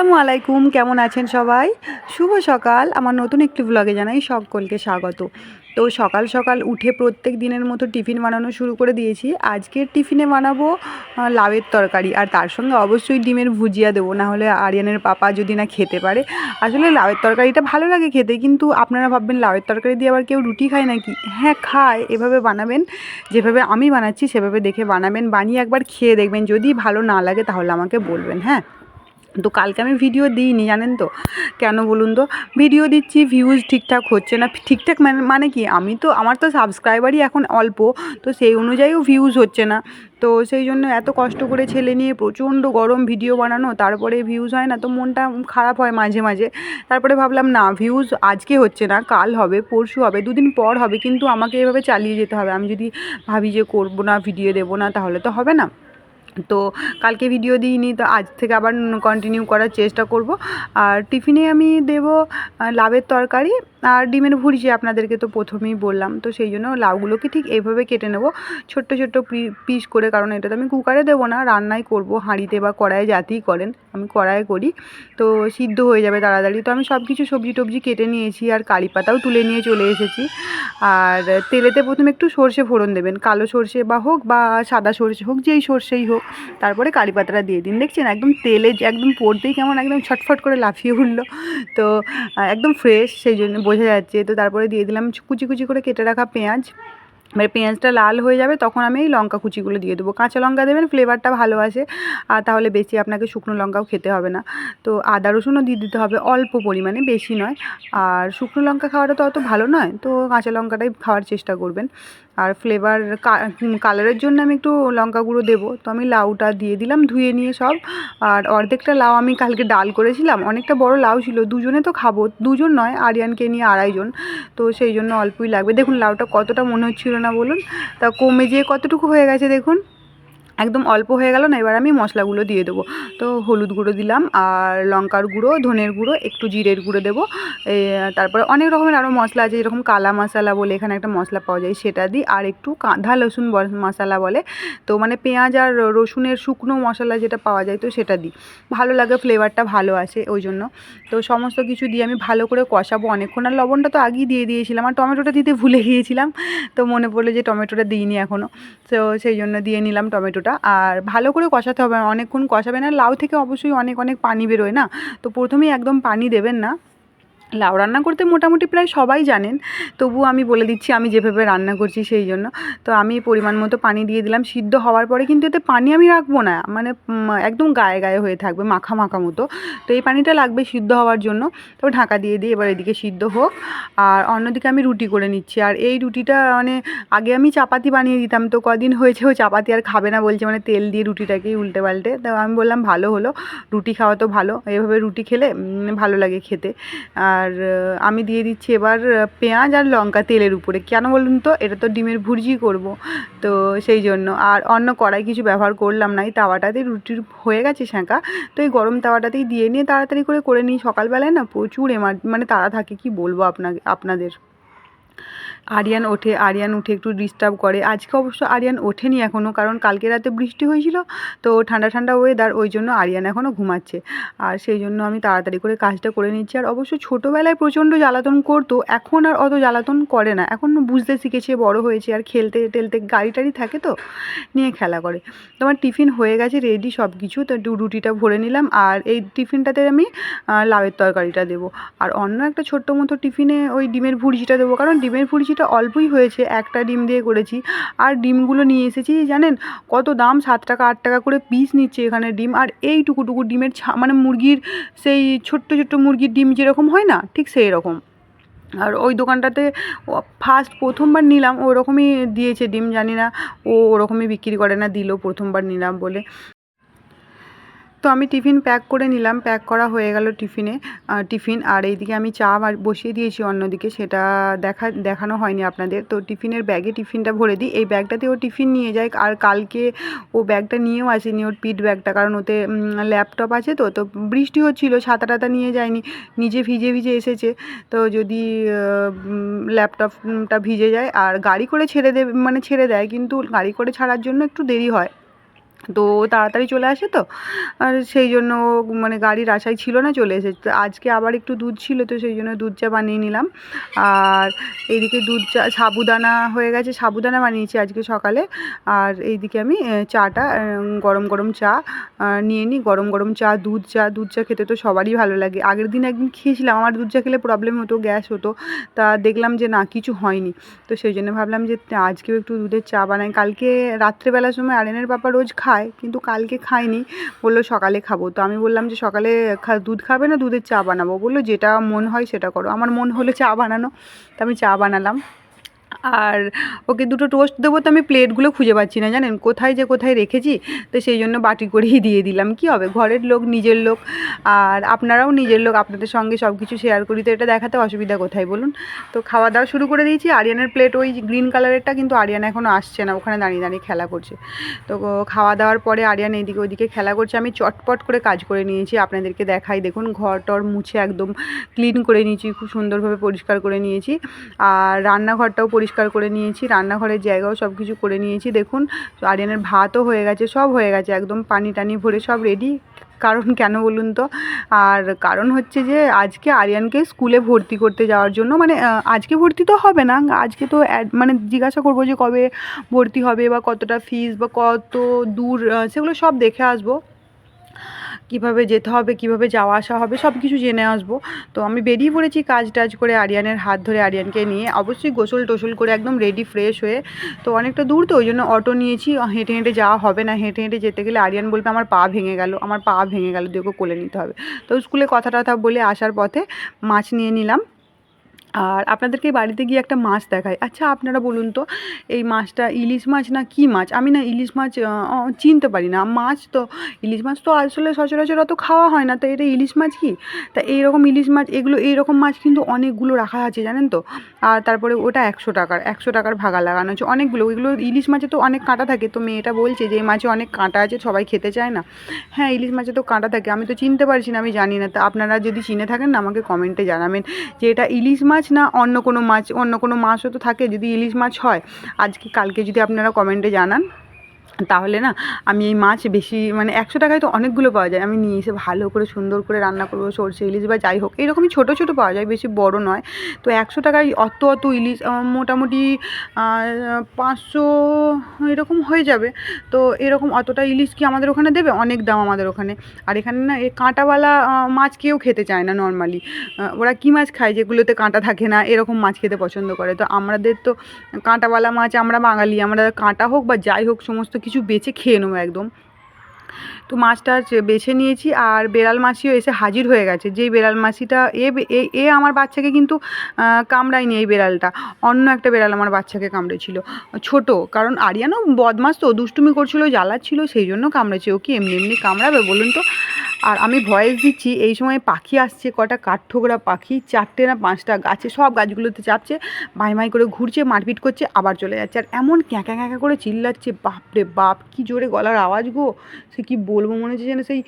আসসালামু আলাইকুম, কেমন আছেন সবাই? শুভ সকাল। আমার নতুন একটি ব্লগে জানাই সকলকে স্বাগত। তো সকাল সকাল উঠে প্রত্যেক দিনের মতো টিফিন বানানো শুরু করে দিয়েছি। আজকের টিফিনে বানাবো লাউয়ের তরকারি। আর তার সঙ্গে অবশ্যই ডিমের ভুজিয়া দেবো। না হলে আরিয়ানের পাপা যদি না খেতে পারে। আসলে লাউয়ের তরকারিটা ভালো লাগে খেতে, কিন্তু আপনারা ভাববেন, লাউয়ের তরকারি দিয়ে আবার কেউ রুটি খায় নাকি? হ্যাঁ খায়। এভাবে বানাবেন, যেভাবে আমি বানাচ্ছি, সেভাবে দেখে বানাবেন। বানিয়ে একবার খেয়ে দেখবেন। যদি ভালো না লাগে, তাহলে আমাকে বলবেন হ্যাঁ? তো কালকে আমি ভিডিও দিইনি, জানেন তো? কেন বলুন তো? ভিডিও দিচ্ছি ভিউজ ঠিকঠাক হচ্ছে না। ঠিকঠাক মানে মানে কি? আমি তো, আমার তো সাবস্ক্রাইবারই এখন অল্প, তো সেই অনুযায়ীও ভিউজ হচ্ছে না। তো সেই জন্য এত কষ্ট করে ছেলে নিয়ে প্রচণ্ড গরম ভিডিও বানানো, তারপরে ভিউজ হয় না, তো মনটা খারাপ হয় মাঝে মাঝে। তারপরে ভাবলাম, না ভিউজ আজকে হচ্ছে না, কাল হবে, পরশু হবে, দুদিন পর হবে, কিন্তু আমাকে এভাবে চালিয়ে যেতে হবে। আমি যদি ভাবি যে করব না ভিডিও দেবো না, তাহলে তো হবে না। তো কালকে ভিডিও দিইনি, তো আজ থেকে আবার কন্টিনিউ করার চেষ্টা করব। আর টিফিনে আমি দেব লাভের তরকারি আর ডিমের ভুর্জি আপনাদেরকে তো প্রথমেই বললাম, তো সেই জন্য লাউগুলোকে ঠিক এইভাবে কেটে নেব। ছোট্ট ছোট্ট পিস করে, কারণ এটা তো আমি কুকারে দেবো না, রান্নাই করব হাঁড়িতে বা কড়াইয়ে যাতেই করেন, আমি কড়াইয়ে করি। তো সিদ্ধ হয়ে যাবে তাড়াতাড়ি। তো আমি সব কিছু সবজি টবজি কেটে নিয়েছি আর কারি পাতাও তুলে নিয়ে চলে এসেছি। আর তেলেতে প্রথমে একটু সর্ষে ফোড়ন দেবেন, কালো সর্ষে বা হোক বা সাদা সর্ষে হোক, যেই সর্ষেই হোক। তারপরে কারি পাতাটা দিয়ে দিন। দেখছেন একদম তেলে একদম পড়তেই কেমন, একদম ছটফট করে লাফিয়ে উঠল। তো একদম ফ্রেশ সেই জন্য বোঝা যাচ্ছে। তো তারপরে দিয়ে দিলাম কুচি কুচি করে কেটে রাখা পেঁয়াজ। এবার পেঁয়াজটা লাল হয়ে যাবে তখন আমি এই লঙ্কা কুচিগুলো দিয়ে দেবো। কাঁচা লঙ্কা দেবেন ফ্লেভারটা ভালো আসে। আর তাহলে বেশি আপনাকে শুকনো লঙ্কাও খেতে হবে না। তো আদা রসুনও দিয়ে দিতে হবে অল্প পরিমাণে, বেশি নয়। আর শুকনো লঙ্কা খাওয়াটা তো অত ভালো নয়। তো কাঁচা লঙ্কাটাই খাওয়ার চেষ্টা করবেন। আর ফ্লেভার কালারের জন্য আমি একটু লঙ্কা গুঁড়ো দেবো। তো আমি লাউটা দিয়ে দিলাম, ধুয়ে নিয়ে সব। আর অর্ধেকটা লাউ আমি কালকে ডাল করেছিলাম, অনেকটা বড় লাউ ছিল। দুজনে তো খাব, দুজন নয়, আরিয়ানকে নিয়ে আড়াইজন তো সেই জন্য অল্পই লাগবে। দেখুন, লাউটা কতটা মনে হচ্ছিল না বলুন। তা কমে যেয়ে কতটুকু হয়ে গেছে দেখুন? একদম অল্প হয়ে গেল না, এবার আমি মশলাগুলো দিয়ে দেবো। তো হলুদ গুঁড়ো দিলাম, আর লঙ্কার গুঁড়ো, ধনের গুঁড়ো, একটু জিরের গুঁড়ো দেবো। তারপরে অনেক রকমের আরও মশলা আছে, যেরকম কালা মশলা বলে এখানে একটা মশলা পাওয়া যায়, সেটা দিই। আর একটু কাঁধা বল- মশলা বলে, তো মানে পেঁয়াজ আর রসুনের শুকনো মশলা যেটা পাওয়া যায়, তো সেটা দিই। ভালো লাগে, ফ্লেভারটা ভালো আসে ওই জন্য। তো সমস্ত কিছু দিয়ে আমি ভালো করে কষাবো অনেকক্ষণ, আর লবণটা তো আগেই দিয়ে দিয়েছিলাম, আর টমেটোটা দিতে ভুলে গিয়েছিলাম, তো মনে পড়ল যে টমেটোটা দিইনি এখনও তো সেই জন্য দিয়ে নিলাম টমেটোটা। আর ভালো করে কষাতে হবে। অনেকক্ষণ কষাবেন। আর লাউ থেকে অবশ্যই অনেক অনেক পানি বেরোয় না? তো প্রথমেই একদম পানি দেবেন না। লাউ রান্না করতে মোটামুটি প্রায় সবাই জানেন, তবুও আমি বলে দিচ্ছি আমি যেভাবে রান্না করছি সেই জন্য। তো আমি পরিমাণ মতো পানি দিয়ে দিলাম, সিদ্ধ হওয়ার পরে কিন্তু এতে পানি আমি রাখব না মানে একদম গায়ে গায়ে হয়ে থাকবে, মাখা মাখা মতো। তো এই পানিটা লাগবে সিদ্ধ হওয়ার জন্য, তো ঢাকা দিয়ে দিই এবার এদিকে সিদ্ধ হোক। আর অন্যদিকে আমি রুটি করে নিচ্ছি, আর এই রুটিটা মানে আগে আমি চাপাতি বানিয়ে দিতাম, তো কদিন হয়েছে ও চাপাতি আর খাবে না বলছে মানে তেল দিয়ে রুটিটাকেই উল্টে পাল্টে তো আমি বললাম, ভালো হলো, রুটি খাওয়া তো ভালো। এভাবে রুটি খেলে ভালো লাগে খেতে। আর আহ, আমি দিয়ে দিচ্ছি এবার পেঁয়াজ আর লঙ্কা তেলের উপরে। কেন বলুন তো? এটা তো ডিমের ভুর্জি করব। তো সেই জন্য। আর অন্য কড়াই কিছু ব্যবহার করলাম না। এই তাওয়াটাতেই রুটির হয়ে গেছে শাঁকা। তো এই গরম তাওয়াটাতেই দিয়ে নিয়ে তাড়াতাড়ি করে করে নিই। সকালবেলায় না প্রচুর এমার মানে তাড়া থাকে। কি বলব আপনাকে আপনাদের? আরিয়ান ওঠে, আরিয়ান উঠে একটু ডিস্টার্ব করে। আজকে অবশ্য আরিয়ান ওঠেনি এখনও কারণ কালকে রাতে বৃষ্টি হয়েছিল, তো ঠান্ডা ঠান্ডা ওয়েদার ওই জন্য আরিয়ান এখনও ঘুমাচ্ছে। আর সেই জন্য আমি তাড়াতাড়ি করে কাজটা করে নিচ্ছি। আর অবশ্য ছোটোবেলায় প্রচণ্ড জ্বালাতন করতো, এখন আর অত জ্বালাতন করে না। এখন বুঝতে শিখেছে, বড় হয়েছে, আর খেলতে টেলতে গাড়ি টাড়ি থাকে তো, নিয়ে খেলা করে। তোমার টিফিন হয়ে গেছে রেডি সব কিছু তো একটু রুটিটা ভরে নিলাম। আর এই টিফিনটাতে আমি লাউয়ের তরকারিটা দেবো। আর অন্য একটা ছোট্ট মতো টিফিনে ওই ডিমের ভুর্জিটা দেবো, কারণ ডিমের ভুর্জিটা অল্পই হয়েছে, একটা ডিম দিয়ে করেছি। আর ডিমগুলো নিয়ে এসেছি, জানেন? কত দাম? সাত টাকা, আট টাকা করে পিস নিচ্ছে এখানে ডিম। আর এইটুকুটুকু ডিমের ছা মানে মুরগির সেই ছোট্ট ছোট্ট মুরগির ডিম যেরকম হয় না, ঠিক সেই রকম। আর ওই দোকানটাতে ফার্স্ট প্রথমবার নিলাম, ওরকমই দিয়েছে ডিম, জানি না। ও ওরকমই বিক্রি করে না, দিল প্রথমবার নিলাম বলে। তো আমি টিফিন প্যাক করে নিলাম, প্যাক করা হয়ে গেল টিফিনে টিফিন। আর এইদিকে আমি চা বসিয়ে দিয়েছি অন্যদিকে, সেটা দেখা, দেখানো হয়নি আপনাদের। তো টিফিনের ব্যাগে টিফিনটা ভরে দিই। এই ব্যাগটাতে ও টিফিন নিয়ে যায়, আর কালকে ও ব্যাগটা নিয়েও আসেনি, ওর পিঠ ব্যাগটা, কারণ ওতে ল্যাপটপ আছে তো তো বৃষ্টি হচ্ছিল ছাতা টাতা নিয়ে যায়নি, নিজে ভিজে ভিজে এসেছে। তো যদি ল্যাপটপটা ভিজে যায়, আর গাড়ি করে ছেড়ে দেবে মানে ছেড়ে দেয়, কিন্তু গাড়ি করে ছাড়ার জন্য একটু দেরি হয়। তো তাড়াতাড়ি চলে আসে তো। আর সেই জন্য মানে গাড়ির আশায় ছিল না চলে এসেছে তো আজকে আবার একটু দুধ ছিল তো সেই জন্য দুধ চা বানিয়ে নিলাম। আর এইদিকে দুধ চা, সাবুদানা হয়ে গেছে। সাবুদানা বানিয়েছি আজকে সকালে। আর এইদিকে আমি চাটা গরম গরম চা নিয়ে নিই। গরম গরম চা, দুধ চা দুধ চা খেতে তো সবারই ভালো লাগে। আগের দিন একদিন খেয়েছিলাম। আমার দুধ চা খেলে প্রবলেম হতো গ্যাস হতো। তা দেখলাম যে না, কিছু হয়নি। তো সেই জন্য ভাবলাম যে আজকেও একটু দুধের চা বানাই। কালকে রাত্রেবেলার সময় আরেনের পাপা রোজ খায়, কিন্তু কালকে খায়নি বলল সকালে খাব। তো আমি বললাম যে সকালে দুধ খাবে না, দুধের চা বানাবো। বলল যেটা মন হয় সেটা করো। আমার মন হলো চা বানানো। তো আমি চা বানালাম। আর ওকে দুটো টোস্ট দেবো তো আমি প্লেটগুলো খুঁজে পাচ্ছি না, জানেন? কোথায় যে কোথায় রেখেছি, তো সেই জন্য বাটি করেই দিয়ে দিলাম। কি হবে? ঘরের লোক, নিজের লোক, আর আপনারাও নিজের লোক, আপনাদের সঙ্গে সব কিছু শেয়ার করি, তো এটা দেখাতে অসুবিধা কোথায় বলুন? তো খাওয়া দাওয়া শুরু করে দিয়েছি। আরিয়ানের প্লেট ওই গ্রিন কালারেরটা কিন্তু আরিয়ান এখনও আসছে না, ওখানে দাঁড়িয়ে দাঁড়িয়ে খেলা করছে। তো খাওয়া দাওয়ার পরে আরিয়ান এইদিকে ওইদিকে খেলা করছে। আমি চটপট করে কাজ করে নিয়েছি, আপনাদেরকে দেখাই। দেখুন ঘর টর মুছে একদম ক্লিন করে নিয়েছি, খুব সুন্দরভাবে পরিষ্কার করে নিয়েছি। আর রান্নাঘরটাও পরিষ্কার করে নিয়েছি, রান্নাঘরের জায়গাও সব কিছু করে নিয়েছি। দেখুন, আরিয়ানের ভাতও হয়ে গেছে, সব হয়ে গেছে, একদম পানি টানি ভরে সব রেডি কারণ কেন বলুন তো? আর কারণ হচ্ছে যে, আজকে আরিয়ানকে স্কুলে ভর্তি করতে যাওয়ার জন্য মানে আজকে ভর্তি তো হবে না, আজকে তো মানে জিজ্ঞাসা করব যে কবে ভর্তি হবে বা কতটা ফিস বা কত দূর সেগুলো সব দেখে আসব। কীভাবে যেতে হবে, কীভাবে যাওয়া আসা হবে সব কিছু জেনে আসব। তো আমি বেরিয়ে পড়েছি কাজ টাজ করে আরিয়ানের হাত ধরে আরিয়ানকে নিয়ে। অবশ্যই গোসল টোসল করে একদম রেডি ফ্রেশ হয়ে। তো অনেকটা দূর তো ওই জন্য অটো নিয়েছি হেঁটে হেঁটে যাওয়া হবে না। হেঁটে হেঁটে যেতে গেলে আরিয়ান বলবে, আমার পা ভেঙে গেল, আমার পা ভেঙে গেল দিয়ে কোলে নিতে হবে। তো স্কুলে কথা টথা বলে আসার পথে মাছ নিয়ে নিলাম। আর আপনাদেরকে বাড়িতে গিয়ে একটা মাছ দেখাই। আচ্ছা আপনারা বলুন তো, এই মাছটা ইলিশ মাছ না কি মাছ? আমি না ইলিশ মাছ চিনতে পারি না। মাছ তো, ইলিশ মাছ তো আসলে সচরাচর অত খাওয়া হয় না। তো এটা ইলিশ মাছ কি? তা এইরকম ইলিশ মাছ, এগুলো এইরকম মাছ কিন্তু অনেকগুলো রাখা আছে, জানেন তো? আর তারপরে ওটা একশো টাকার একশো টাকার ভাগা লাগানো আছে অনেকগুলো। ওইগুলো ইলিশ মাছে তো অনেক কাঁটা থাকে। তো মেয়েটা বলছে যে, এই মাছে অনেক কাঁটা আছে, সবাই খেতে চায় না। হ্যাঁ ইলিশ মাছে তো কাঁটা থাকে। আমি তো চিনতে পারছি না, আমি জানি না। তা আপনারা যদি চিনে থাকেন না, আমাকে কমেন্টে জানাবেন যে এটা ইলিশ মাছ না অন্য কোনো মাছ, অন্য কোনো মাছও তো থাকে যদি ইলিশ মাছ হয়। আজকে কালকে যদি আপনারা কমেন্টে জানান। তাহলে না, আমি এই মাছ বেশি মানে একশো টাকায় তো অনেকগুলো পাওয়া যায়। আমি নিয়ে এসে ভালো করে, সুন্দর করে রান্না করব, সর্ষে ইলিশ বা যাই হোক এরকমই ছোটো ছোটো পাওয়া যায়, বেশি বড় নয়। তো একশো টাকায় অত অত ইলিশ মোটামুটি পাঁচশো এরকম হয়ে যাবে। তো এরকম অতটা ইলিশ কি আমাদের ওখানে দেবে? অনেক দাম আমাদের ওখানে। আর এখানে না এই কাঁটাওয়ালা মাছ কেউ খেতে চায় না নর্মালি ওরা কী মাছ খায় যেগুলোতে কাঁটা থাকে না, এরকম মাছ খেতে পছন্দ করে। তো আমাদের তো কাঁটাওয়ালা মাছ, আমরা বাঙালি, আমরা কাঁটা হোক বা যাই হোক, সমস্ত কিছু বেছে খেয়ে নেব একদম। তো মাছটা বেছে নিয়েছি আর বেড়াল মাছিও এসে হাজির হয়ে গেছে। যেই বেড়াল মাছিটা এ এ আমার বাচ্চাকে কিন্তু কামড়ায়নি এই বেড়ালটা। অন্য একটা বেড়াল আমার বাচ্চাকে কামড়েছিল। ছোট, কারণ আরিয়ানও বদমাস তো, দুষ্টুমি করছিল, জ্বালাচ্ছিল, সেই জন্য কামড়েছে। ও কি এমনি এমনি কামড়াবে বলুন তো? আর আমি ভয়েস দিচ্ছি, এই সময় পাখি আসছে, কটা কাঠঠোকরা পাখি, চারটে না পাঁচটা গাছে, সব গাছগুলোতে চাপছে, মাই মাই করে ঘুরছে, মারপিট করছে, আবার চলে যাচ্ছে। আর এমন ক্যাঁকা ক্যাঁকা করে চিল্লাচ্ছে, বাপ রে বাপ, কি জোরে গলার আওয়াজ গো! সে কি বলব, মনে হচ্ছে যেন সেই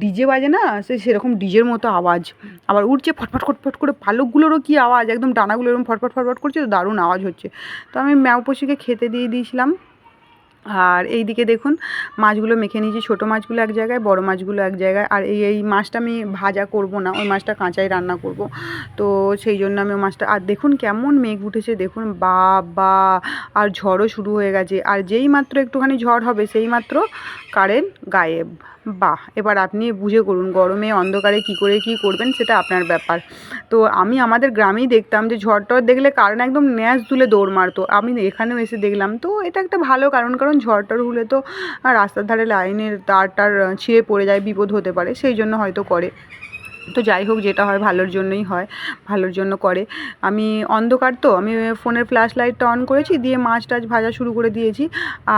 ডিজে বাজে না, সে সেরকম ডিজের মতো আওয়াজ। আবার উঠছে ফটফট ফটফট করে, পালকগুলোরও কি আওয়াজ? একদম ডানাগুলো এরকম ফটফট ফটফট করছে, তো দারুণ আওয়াজ হচ্ছে। তো আমি ম্যাও ম্যাওপসিকে খেতে দিয়ে দিয়েছিলাম। আর এই দিকে দেখুন, মাছগুলো মেখে নিয়েছি। ছোটো মাছগুলো এক জায়গায়, বড় মাছগুলো এক জায়গায়। আর এই এই মাছটা আমি ভাজা করব না, ওই মাছটা কাঁচাই রান্না করব। তো সেই জন্য আমি ওই মাছটা, আর দেখুন কেমন মেঘ উঠেছে, দেখুন বা বা আর ঝড়ও শুরু হয়ে গেছে। আর যেই মাত্র একটুখানি ঝড় হবে, সেই মাত্র কারেন্ট গায়েব। বাহ, এবার আপনি বুঝে করুন গরমে অন্ধকারে কি করে কি করবেন সেটা আপনার ব্যাপার। তো আমি আমাদের গ্রামেই দেখতাম যে ঝড় টড় দেখলে কারণ একদম ন্যাস তুলে দৌড় মারতো। আমি এখানেও এসে দেখলাম। তো এটা একটা ভালো কারণ কারণ ঝড় টড় হলে তো রাস্তার ধারে লাইনের তার টার ছিঁড়ে পড়ে যায়, বিপদ হতে পারে, সেই জন্য হয়তো করে। তো যাই হোক, যেটা হয় ভালোর জন্যই হয়, ভালোর জন্য করে। আমি অন্ধকার তো, আমি ফোনের ফ্ল্যাশ লাইটটা অন করেছি, দিয়ে মাছ টাছ ভাজা শুরু করে দিয়েছি।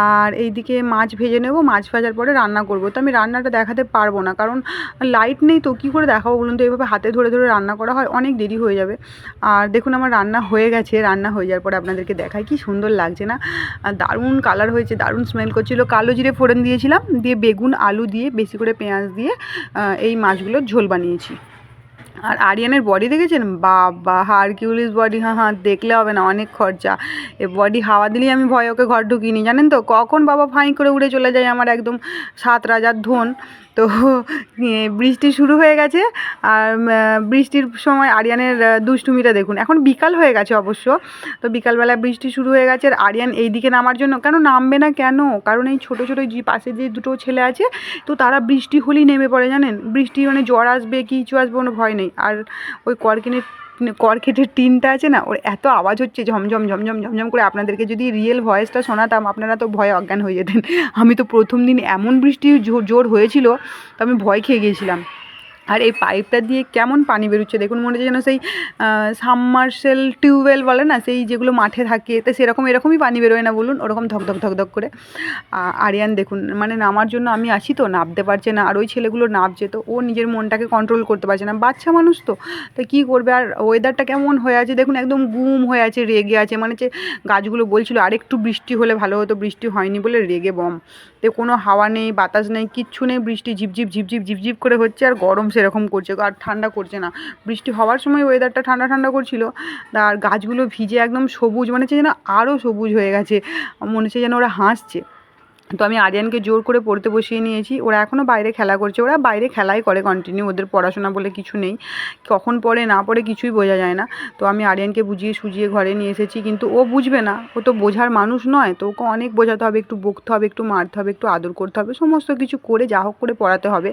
আর এইদিকে মাছ ভেজে নেব, মাছ ভাজার পরে রান্না করব। তো আমি রান্নাটা দেখাতে পারব না, কারণ লাইট নেই তো, কী করে দেখাবো বলুন তো? এইভাবে হাতে ধরে ধরে রান্না করা হয়, অনেক দেরি হয়ে যাবে। আর দেখুন, আমার রান্না হয়ে গেছে, রান্না হয়ে যাওয়ার পরে আপনাদেরকে দেখাই, কি সুন্দর লাগছে না? দারুণ কালার হয়েছে, দারুণ স্মেল করছিল। কালো জিরে ফোড়ন দিয়েছিলাম, দিয়ে বেগুন, আলু দিয়ে, বেশি করে পেঁয়াজ দিয়ে এই মাছগুলোর ঝোল বানিয়েছি। আর আরিয়ানের বডি দেখেছেন? বাবা হারকিউলিস বডি হ্যাঁ হ্যাঁ দেখলে হবে না, অনেক খরচা। এ বডি হাওয়া দিলেই আমি ভয় ওকে ঘর ঢুকিনি জানেন তো? কখন বাবা ফাঁই করে উড়ে চলে যায় আমার একদম সাত রাজার ধন। তো বৃষ্টি শুরু হয়ে গেছে। আর বৃষ্টির সময় আরিয়ানের দুষ্টুমিটা দেখুন। এখন বিকাল হয়ে গেছে অবশ্য। তো বিকালবেলা বৃষ্টি শুরু হয়ে গেছে। আর আরিয়ান এই দিকে নামার জন্য, কেন নামবে না কেন? কারণ এই ছোটো ছোটো যে পাশে যে দুটো ছেলে আছে, তো তারা বৃষ্টি হলেই নেমে পড়ে, জানেন? বৃষ্টি মানে জ্বর আসবে কিছু আসবে, কোনো ভয় নেই। আর ওই করকিনের করকেটের টিনটা আছে না, ওর এত আওয়াজ হচ্ছে, ঝমঝম ঝমঝম ঝমঝম করে আপনাদেরকে যদি রিয়েল ভয়েসটা শোনাতাম, আপনারা তো ভয়ে অজ্ঞান হয়ে যেতেন। আমি তো প্রথম দিন এমন বৃষ্টি জোর হয়েছিল, তো আমি ভয় খেয়ে গিয়েছিলাম। আর এই পাইপটা দিয়ে কেমন পানি বেরোচ্ছে? দেখুন, মনে হচ্ছে যেন সেই সাবমার্সেল টিউবওয়েল বলে না, সেই যেগুলো মাঠে থাকে, তো সেরকম, এরকমই পানি বেরোয় না, বলুন, ওরকম ধক ধক ধক ধক করে। আরিয়ান, দেখুন মানে নামার জন্য আমি আসি তো নামতে পারছে না, আর ওই ছেলেগুলো নামছে তো ও নিজের মনটাকে কন্ট্রোল করতে পারছে না। বাচ্চা মানুষ তো তো কী করবে? আর ওয়েদারটা কেমন হয়ে আছে? দেখুন, একদম গুম হয়ে আছে, রেগে আছে মানে যে গাছগুলো বলছিল, আরেকটু বৃষ্টি হলে ভালো হতো, বৃষ্টি হয়নি বলে রেগে বম। তো কোনো হাওয়া নেই, বাতাস নেই, কিচ্ছু নেই, বৃষ্টি ঝিপঝিপ ঝিপঝিপ ঝিপঝিপ করে হচ্ছে আর গরম সেরকম করছে, আর ঠান্ডা করছে না। বৃষ্টি হওয়ার সময় ওয়েদারটা ঠান্ডা ঠান্ডা করছিল, আর গাছগুলো ভিজে একদম সবুজ মানে হচ্ছে যেন আরও সবুজ হয়ে গেছে, মনে হচ্ছে যেন ওরা হাসছে। তো আমি আরিয়ানকে জোর করে পড়তে বসিয়ে নিয়েছি। ওরা এখনও বাইরে খেলা করছে। ওরা বাইরে খেলাই করে কন্টিনিউ ওদের পড়াশোনা বলে কিছু নেই। কখন পড়ে, না পড়ে কিছুই বোঝা যায় না। তো আমি আরিয়ানকে বুঝিয়ে সুজিয়ে ঘরে নিয়ে এসেছি। কিন্তু ও বুঝবে না। ও তো বোঝার মানুষ নয়। তো ওকে অনেক বোঝাতে হবে, একটু বকতে হবে, একটু মারতে হবে, একটু আদর করতে হবে। সমস্ত কিছু করে, যা হোক করে পড়াতে হবে।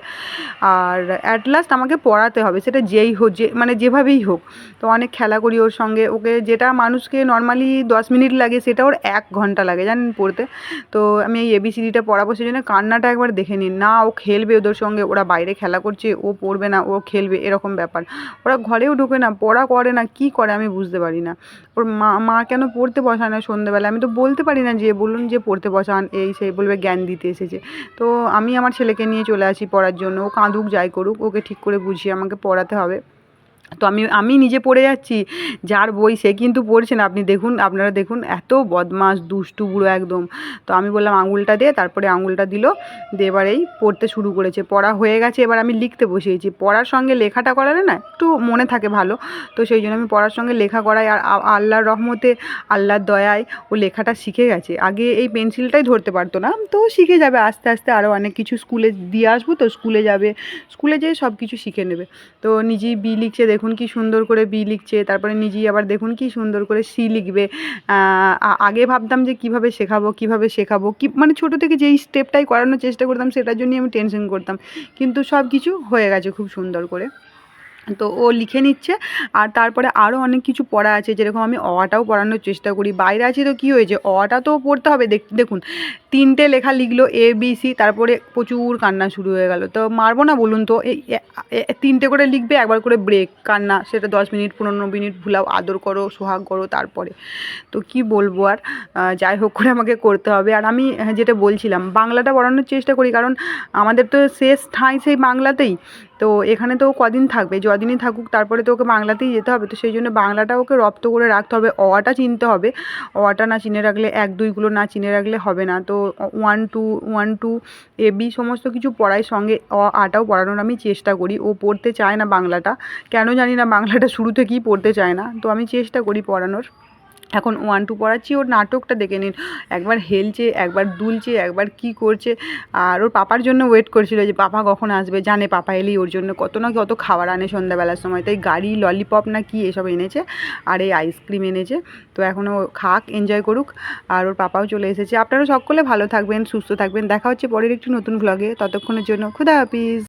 আর অ্যাট লাস্ট আমাকে পড়াতে হবে। সেটা যেই হোক, যে মানে যেভাবেই হোক। তো অনেক খেলা করি ওর সঙ্গে। ওকে যেটা মানুষকে নর্মালি দশ মিনিট লাগে, সেটা ওর এক ঘণ্টা লাগে, জানেন পড়তে। তো আমি এই এবিসিডিটা পড়াবো সেই জন্য কান্নাটা একবার দেখে নিন। না, ও খেলবে ওদের সঙ্গে, ওরা বাইরে খেলা করছে, ও পড়বে না, ও খেলবে, এরকম ব্যাপার। ওরা ঘরেও ঢোকে না, পড়া করে না, কি করে আমি বুঝতে পারি না। ওর মা মা কেন পড়তে বসায় না সন্ধ্যেবেলা আমি তো বলতে পারি না যে, বলুন যে, পড়তে বসান, এই সেই বলবে জ্ঞান দিতে এসেছে। তো আমি আমার ছেলেকে নিয়ে চলে আসি পড়ার জন্য। ও কাঁদুক, যাই করুক, ওকে ঠিক করে বুঝিয়ে আমাকে পড়াতে হবে। তো আমি আমি নিজে পড়ে যাচ্ছি, যার বই সে কিন্তু পড়ছে না। আপনি দেখুন, আপনারা দেখুন, এত বদমাস দুষ্টু বুড়ো একদম। তো আমি বললাম, আঙুলটা দে, তারপরে আঙুলটা দিল, দিয়ে এবার এই পড়তে শুরু করেছে। পড়া হয়ে গেছে, এবার আমি লিখতে বসিয়েছি। পড়ার সঙ্গে লেখাটা করালে না, একটু মনে থাকে ভালো। তো সেই জন্য আমি পড়ার সঙ্গে লেখা করাই। আর আল্লাহর রহমতে, আল্লাহর দয়ায় ও লেখাটা শিখে গেছে। আগে এই পেন্সিলটাই ধরতে পারতো না, তো শিখে যাবে আস্তে আস্তে আরও অনেক কিছু স্কুলে দিয়ে আসব, তো স্কুলে যাবে। স্কুলে যেয়ে সব কিছু শিখে নেবে। তো নিজেই বি লিখছে, দেখুন। কি সুন্দর করে বি লিখছে, তারপরে নিজেই আবার দেখুন কি সুন্দর করে সি লিখবে। আগে ভাবতাম যে কীভাবে শেখাবো কীভাবে শেখাবো, কি মানে ছোটো থেকে যেই স্টেপটাই করানোর চেষ্টা করতাম, সেটার জন্যই আমি টেনশন করতাম। কিন্তু সব কিছু হয়ে গেছে খুব সুন্দর করে। তো ও লিখে নিচ্ছে। আর তারপরে আরও অনেক কিছু পড়া আছে, যেরকম আমি অটাও পড়ানোর চেষ্টা করি। বাইরে আছি তো কী হয়েছে? অটা তো পড়তে হবে। দেখ, দেখুন, তিনটে লেখা লিখলো এ বি সি তারপরে প্রচুর কান্না শুরু হয়ে গেল। তো মারবো না বলুন তো? এই তিনটে করে লিখবে, একবার করে ব্রেক কান্না, সেটা দশ মিনিট, পনেরো মিনিট ভুলাও, আদর করো, সোহাগ করো, তারপরে। তো কি বলব আর? যাই হোক, করে আমাকে করতে হবে। আর আমি যেটা বলছিলাম, বাংলাটা পড়ানোর চেষ্টা করি, কারণ আমাদের তো শেষ ঠাঁই সেই বাংলাতেই। তো এখানে তো কদিন থাকবে, যদিনই থাকুক তারপরে তো ওকে বাংলাতেই যেতে হবে, তো সেই জন্য বাংলাটা ওকে রপ্ত করে রাখতে হবে, অটা চিনতে হবে, অটা না চিনে রাখলে, এক দুইগুলো না চিনে রাখলে হবে না, তো one two one two, A, B সমস্ত কিছু পড়াই সঙ্গে অ আটাও পড়ানোর আমি চেষ্টা করি, ও পড়তে চায় না বাংলাটা, কেন জানি না বাংলাটা শুরু থেকেই পড়তে চায় না, তো আমি চেষ্টা করি পড়ানোর। এখন ওয়ান টু পড়াচ্ছি, ওর নাটকটা দেখে নিন। একবার হেলছে, একবার দুলছে, একবার কি করছে। আর ওর পাপার জন্য ওয়েট করছিল যে, পাপা কখন আসবে? জানে পাপা এলেই ওর জন্য। কত না কত খাবার আনে সন্ধ্যাবেলার সময়। তাই গাড়ি ললিপপ না কি এসব এনেছে, আর এই আইসক্রিম এনেছে। তো এখন ও খাক এনজয় করুক। আর ওর পাপাও চলে এসেছে। আপনারা সকলে ভালো থাকবেন, সুস্থ থাকবেন। দেখা হচ্ছে পরের একটি নতুন ভ্লগে ততক্ষণের জন্য খুদা হাফিজ।